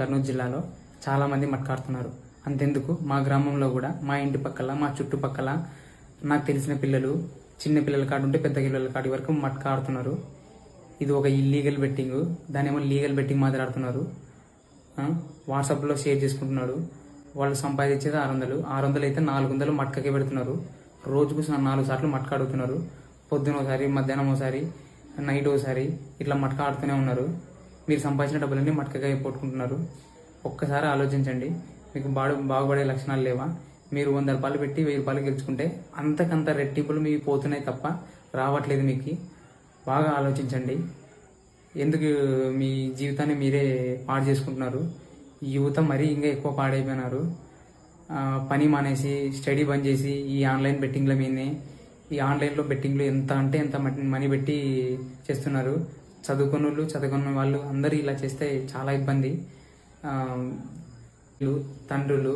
కర్నూలు జిల్లాలో చాలామంది మట్కాడుతున్నారు. అంతెందుకు మా గ్రామంలో కూడా మా ఇంటి పక్కల మా చుట్టుపక్కల నాకు తెలిసిన పిల్లలు చిన్న పిల్లల కాడు ఉంటే పెద్ద పిల్లల కాడి వరకు మట్కాడుతున్నారు. ఇది ఒక ఇల్లీగల్ బెట్టింగ్ దానేమో ఏమో లీగల్ బెట్టింగ్ మాట్లాడుతున్నారు వాట్సాప్లో షేర్ చేసుకుంటున్నాడు వాళ్ళు సంపాదించేది ఆరు వందలు. ఆరు వందలు అయితే నాలుగు వందలు మట్కకే పెడుతున్నారు. రోజుకు నాలుగు సార్లు మట్క అడుగుతున్నారు పొద్దున ఒకసారి మధ్యాహ్నం ఒకసారి నైట్ ఒకసారి ఇట్లా మట్క ఆడుతూనే ఉన్నారు. మీరు సంపాదించిన డబ్బులన్నీ మట్కగా పోట్టుకుంటున్నారు. ఒక్కసారి ఆలోచించండి. మీకు బాడు బాగుపడే లక్షణాలు లేవా? మీరు వంద రూపాయలు పెట్టి వెయ్యి రూపాయలు గెలుచుకుంటే అంతకంత రెట్టింపులు మీకు పోతున్నాయి తప్ప రావట్లేదు మీకు. బాగా ఆలోచించండి. ఎందుకు మీ జీవితాన్ని మీరే పాడు చేసుకుంటున్నారు? యువత మరీ ఇంకా ఎక్కువ పాడైపోయినారు. పని మానేసి స్టడీ బంద్ చేసి ఈ ఆన్లైన్ బెట్టింగ్ల మీదనే ఈ ఆన్లైన్లో బెట్టింగ్లు ఎంత అంటే ఎంత మనీ పెట్టి చేస్తున్నారు. చదువుకున్నోళ్ళు చదువుకున్న వాళ్ళు అందరూ ఇలా చేస్తే చాలా ఇబ్బంది. తండ్రులు